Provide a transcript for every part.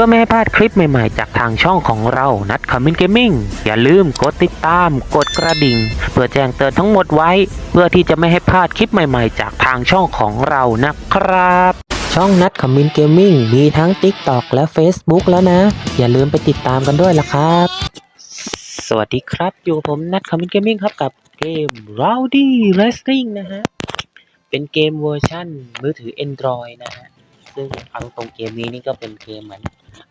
พื่อไม่ให้พลาดคลิปใหม่ๆ จากทางช่องของเรานัดคอมมินเกมมิ่งอย่าลืมกดติดตาม กดกระดิ่ง เพื่อแจ้งเตือนทั้งหมดไว้ เพื่อที่จะไม่ให้พลาดคลิปใหม่ๆ จากทางช่องของเรานะครับ ช่องนัดคอมมินเกมมิ่งมีทั้ง TikTok และ Facebook แล้วนะ อย่าลืมไปติดตามกันด้วยล่ะครับ สวัสดีครับ อยู่กับผมนัดคอมมินเกมมิ่งครับกับเกม Rowdy Wrestling นะฮะ เป็นเกมเวอร์ชั่นมือถือ Android นะฮะ ซึ่งเอาตรงเกมนี้นี่ก็เป็นเกมเหมือน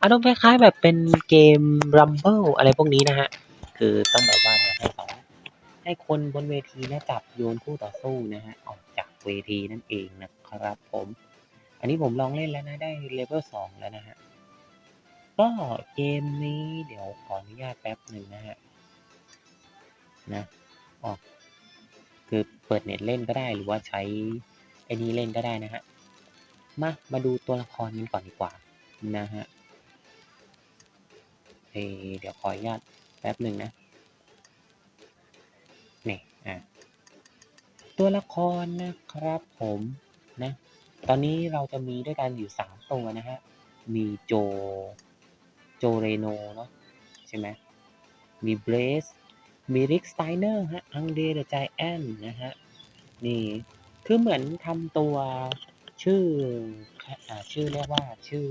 อารมณ์คล้ายๆแบบเป็นเกม Rumble อะไรพวกนี้นะฮะ คือต้องแบบว่าเนี่ยให้สองให้คนบนเวทีนะจับโยนคู่ต่อสู้นะฮะ ออกจากเวทีนั่นเองนะครับผม อันนี้ผมลองเล่นแล้วนะได้เลเวลสองแล้วนะฮะ ก็เกมนี้เดี๋ยวขออนุญาตแป๊บหนึ่งนะฮะ นะออกคือเปิดเน็ตเล่นก็ได้หรือว่าใช้ไอ้นี้เล่นก็ได้นะฮะ มา มาดูตัวละครกันก่อนดีกว่านะฮะ เดี๋ยวขออนุญาตแป๊บหนึ่งนะนี่อะตัวละครนะครับผมนะตอนนี้เราจะมีด้วยกันอยู่สามตัวนะฮะ มีโจ โจเรโนเนาะใช่ไหมมีเบรส มีริกสไตเนอร์ฮะ อังเดเดอะไจแอนนะฮะ นี่ คือเหมือนทำตัวชื่ออชื่อเรียกว่าชื่อ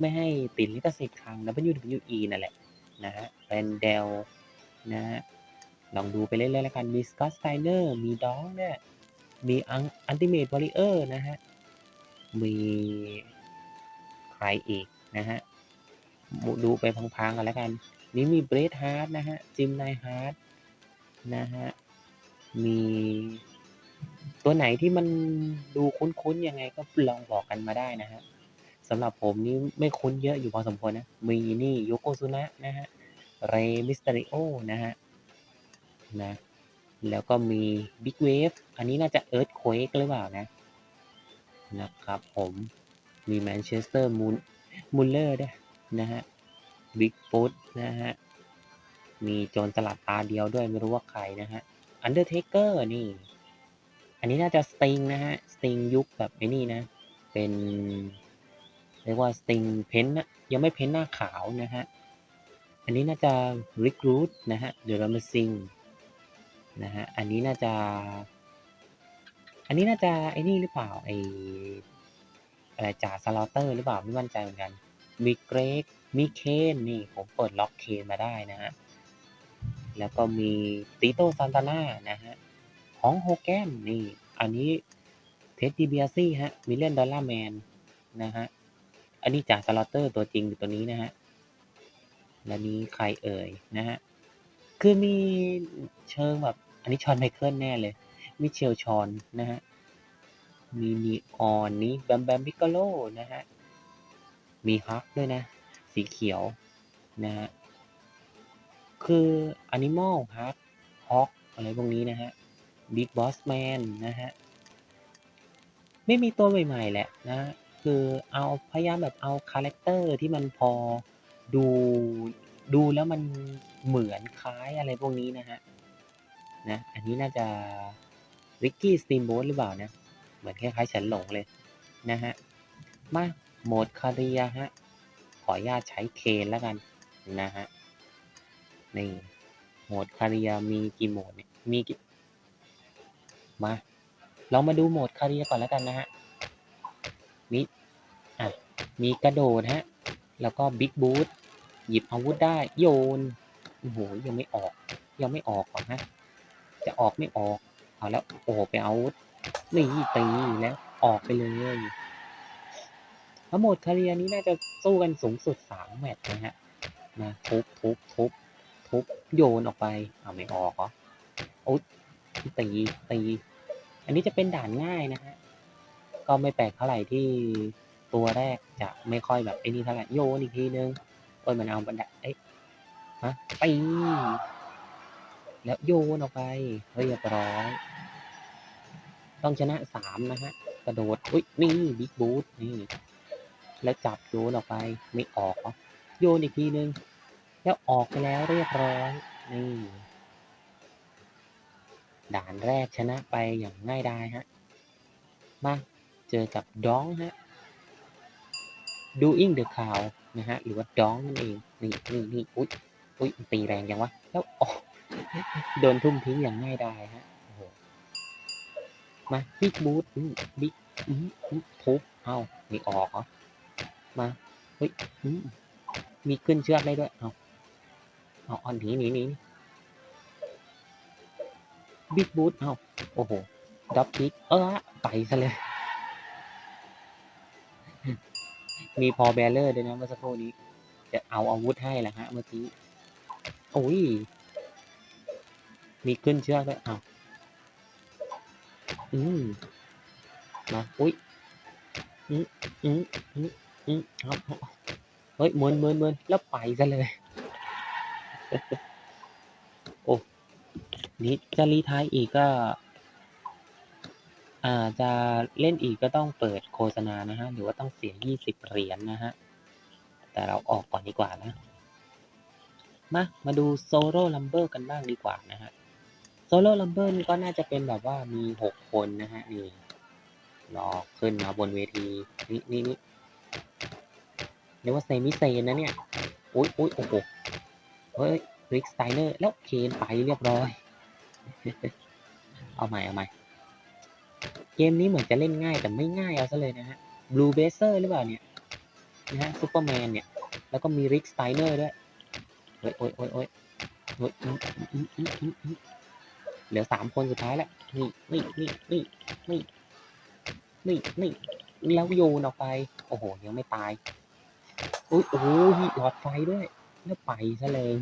ไม่ให้ติดลิขสิทธิ์ทาง WWE นั่นแหละ นะฮะแรนเดลนะฮะลองดูไปเรื่อยๆแล้วกัน มีสกอตสไตเนอร์มีดองเนี่ยมีอันติเมทวอริเออร์นะฮะ มีใครอีกนะฮะ ดูไปพังๆกันแล้วกัน นี่มีเบรดฮาร์ดนะฮะ จิมไนฮาร์ดนะฮะ มีตัวไหนที่มันดูคุ้นๆยังไงก็ลองบอกกันมาได้นะฮะ สำหรับผมนี่ไม่คุ้นเยอะอยู่พอสมควรนะ มีนี่โยโกซุนะนะฮะ เรมิสเตอริโอนะฮะ นะ แล้วก็มีบิ๊กเวฟอันนี้น่าจะเอิร์ธเควกหรือเปล่านะ นะครับผมมีแมนเชสเตอร์มูลมูลเลอร์ด้วยนะฮะบิ๊กฟุตนะฮะ มีโจรสลัดตาเดียวด้วยไม่รู้ว่าใครนะฮะอันเดอร์เทเกอร์นี่ อันนี้น่าจะสติงนะฮะ สติงยุคแบบไอ้นี่นะ เป็น รียกว่าสติงเพ้นนะยังไม่เพ้นหน้าขาวนะฮะ อันนี้น่าจะริกรูดนะฮะ เดอะรัมาซิงนะฮะ อันนี้น่าจะ อันนี้น่าจะไอ้นี่หรือเปล่าไออะไรจ่าสลอเตอร์หรือเปล่าไม่มั่นใจเหมือนกัน มีเกรก มีเคนนี่ผมเปิดล็อกเคนมาได้นะฮะ แล้วก็มีติโตซานตาน่านะฮะ ของโฮแกนนี่ อันนี้เท็ดดี้เบียซี่ฮะ มิเลนดอลลาร์แมนนะฮะ อันนี้จากสลอตเตอร์ตัวจริงอยู่ตัวนี้นะฮะ และนี้ใครเอ่ยนะฮะ คือมีเชิงแบบ อันนี้ชอนไมเคิลแน่เลย มิเชลชอนนะฮะ มีนีออนนี้แบมแบมพิกโกโลนะฮะ มีฮักด้วยนะ สีเขียวนะฮะ คือ Animal Hawk Hawk อะไรพวกนี้นะฮะ Big Boss Man นะฮะ ไม่มีตัวใหม่ ๆ แหละนะ คือเอาพยายามแบบเอาคาแรคเตอร์ที่มันพอดูดูแล้วมันเหมือนคล้ายอะไรพวกนี้นะฮะนะอันนี้น่าจะริกกี้สตีมโบ t หรือเปล่านะเหมือนคล้ายๆฉันหลงเลยนะฮะมาโหมดคาเรียฮะขออนุญาตใช้เคนแล้วกันนะฮะนี่โหมดคาเรียมีกี่โหมดเนี่ยมีกี่มาเรามาดูโหมดคาเรียก่อนแล้วกันนะฮะ มีอะมีกระโดดฮะ แล้วก็บิ๊กบูทหยิบอาวุธได้โยนโอ้โหยังไม่ออก ยังไม่ออกหรอกฮะจะออกไม่ออกเอาแล้วโอ้โหไปเอาวุธนี่ตีแล้วออกไปเลยแล้วหมดคาเรียนี้น่าจะสู้กันสูงสุดสามแมตช์นะฮะนะทุบทุบทุบทุบโยนออกไปเอาไม่ออกเหรอโอ้ตีตี อันนี้จะเป็นด่านง่ายนะฮะ ก็ไม่แปลกเท่าไหร่ที่ตัวแรกจะไม่ค่อยแบบไอ้นี่เท่าไหร่โยนอีกทีนึงโอ้ยมันเอาบันไดเอ้ยฮะตีแล้วโยนออกไปเรียบร้อยต้องชนะสามนะฮะ กระโดด อุ้ยนี่บิ๊กบูทนี่ แล้วจับโยนออกไป ไม่ออกโยนอีกทีนึง แล้วออกไปแล้วเรียบร้อย นี่ ด่านแรกชนะไปอย่างง่ายดายฮะ มา เจอกับดองฮะ doing the cow นะฮะ หรือว่า dong นั่นเอง นี่นี่นี่อุ้ยอุ้ยตีแรงยังวะ แล้วโอ้โดนทุ่มทิ้งอย่างง่ายดายฮะมา big boot อืม big อืมอืมทุบเอ้าไม่ออกเหรอมาเฮ้ยมีขึ้นเชือกได้ด้วย เอาเอาเอาหนีหนีหนีบิ๊กบูทเอาโอ้โหด็อกคิกเออไปซะเลย มีพอแบลเลอร์ด้วยนะเมื่อสักครู่นี้ จะเอาอาวุธให้แหละฮะเมื่อกี้โอ้ย มีขึ้นเชือกด้วยเอาอืมมาอุ้ยอืมอืมอืมอืมเอาเอาเอาเฮ้ยมวนมวนมวนแล้วไปซะเลย โอ้นี่จะรีทายอีกก็ อ่าจะเล่นอีกก็ต้องเปิดโฆษณานะฮะ หรือว่าต้องเสียยี่สิบเหรียญนะฮะ แต่เราออกก่อนดีกว่านะ มา มาดูโซโล่ลัมเบอร์กันบ้างดีกว่านะฮะ โซโล่ลัมเบอร์ก็น่าจะเป็นแบบว่ามีหกคนนะฮะ นี่รอขึ้นมาบนเวที นี่นี่นี่เรียกว่าเซมิเซนนะเนี่ย อุ้ยอุ้ยโอ้โห เฮ้ยริกสไตเนอร์ แล้วเคนไปเรียบร้อย เอาใหม่ เอาใหม่ เกมนี้เหมือนจะเล่นง่ายแต่ไม่ง่ายเอาซะเลยนะฮะบลูเบเซอร์หรือเปล่าเนี่ยนะฮะซูเปอร์แมนเนี่ย แล้วก็มีริกสไตเนอร์ด้วยโอ้ยโอ้ยโอ้ยโอ้ยโอ้ยอืมอืมอืมอืมอืมเหลือสามคนสุดท้ายแล้วนี่นี่นี่นี่นี่นี่นี่แล้วโยนออกไป โอ้โห ยังไม่ตายอุ้ยโอ้โหมีหลอดไฟด้วย แล้วไปซะเลย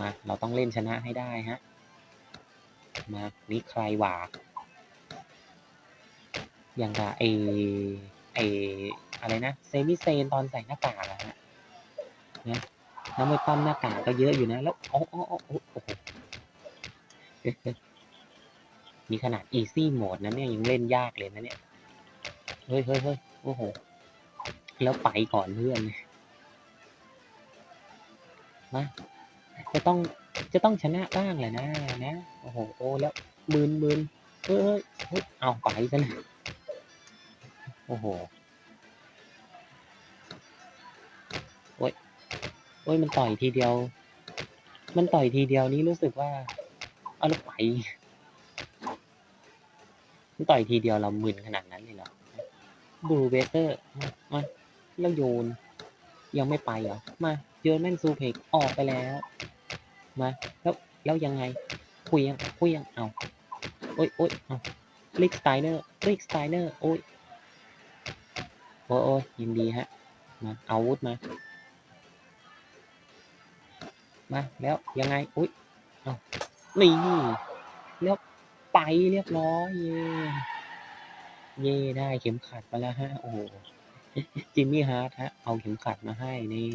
มา เราต้องเล่นชนะให้ได้ฮะ มานี่ใครวาอย่างกับไอไออะไรนะเซมิเซนตอนใส่หน้ากากอะฮะนะน้องไม่ปั้มหน้ากากก็เยอะอยู่นะ แล้วโอ้โอ้โอ้โอ้โหมีขนาด easy mode นะเนี่ยยังเล่นยากเลยนะเนี่ย เฮ้ยเฮ้ยเฮ้ยโอ้โห แล้วไปก่อนเพื่อนเลยมาจะต้อง จะต้องชนะบ้างแหละนะนะ โอ้โห โอ้แล้วมืนมืนเฮ้ยเฮ้ยเอาไปซะเลยโอ้โห โอ้ย โอ้ย มันต่อยทีเดียว มันต่อยทีเดียวนี้รู้สึกว่า เอาล้วไป มันต่อยทีเดียวเรามึนขนาดนั้นเลยเหรอ บลูเบเซอร์มามาแล้วโยน ยังไม่ไปเหรอ มาโยนแม่นซูเพกออกไปแล้ว มาแล้วแล้วยังไงคุยยังคุยยังเอาโอ้ยโอ้ยเอาลิกสไตเนอร์ลิกสไตเนอร์โอ้ยโอ้ยโอ้ยยินดีฮะมาเอาวุธมามาแล้วยังไงอุ้ยเอานี่แล้วไปเรียบร้อยเย่เย่ได้เข็มขัดมาแล้วฮะโอ้จิมมี่ฮาร์ทฮะเอาเข็มขัดมาให้นี่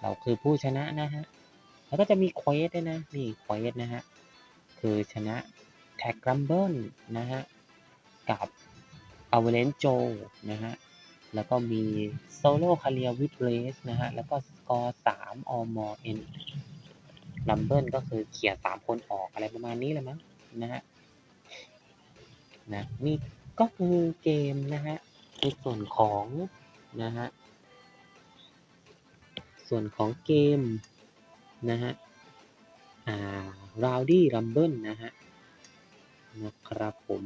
เราคือผู้ชนะนะฮะ แล้วก็จะมีเควสด้วยนะนี่เควสนะฮะ คือชนะแท็กรัมเบิลนะฮะ กับอเวเลนโจนะฮะ แล้วก็มีโซโล่คาเรียวิดเรสนะฮะ แล้วก็สกอร์สามอมเอ็นลัมเบิลก็คือเขี่ยสามคนออกอะไรประมาณนี้เลยมั้งนะฮะนะนี่ก็คือเกมนะฮะในส่วนของนะฮะส่วนของเกม นะฮะอ่า Rowdy Rumble นะฮะนะครับผม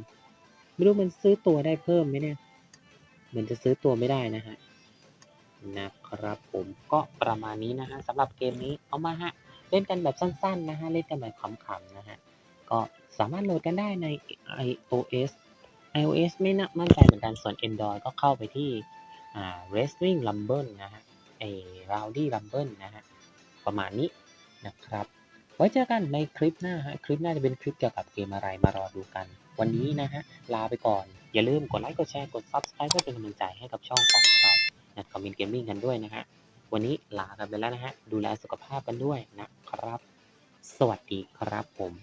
ไม่รู้มันซื้อตัวได้เพิ่มไหมเนี่ยเหมือนจะซื้อตัวไม่ได้นะฮะนะครับผมก็ประมาณนี้นะฮะสำหรับเกมนี้เอามาฮะเล่นกันแบบสั้นๆนะฮะเล่นกันแบบขำๆนะฮะก็สามารถโหลดกันได้ใน iOS iOS ไม่น่ามั่นใจเหมือนกันส่วน Android ก็เข้าไปที่อ่า Wrestling Rumble นะฮะไอ้ Rowdy Rumble นะฮะประมาณนี้ นะครับ ไว้เจอกันในคลิปหน้าฮะ คลิปหน้าจะเป็นคลิปเกี่ยวกับเกมอะไรมารอดูกัน วันนี้นะฮะ ลาไปก่อน อย่าลืมกดไลค์ กดแชร์ กด Subscribe เพื่อเป็นกำลังใจให้กับช่องของเรานะคอมมินเกมมิ่งกันด้วยนะฮะ วันนี้ลากันไปแล้วนะฮะ ดูแลสุขภาพกันด้วยนะครับ สวัสดีครับผม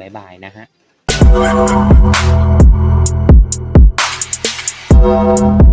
บ๊ายบายนะฮะ Master Jamie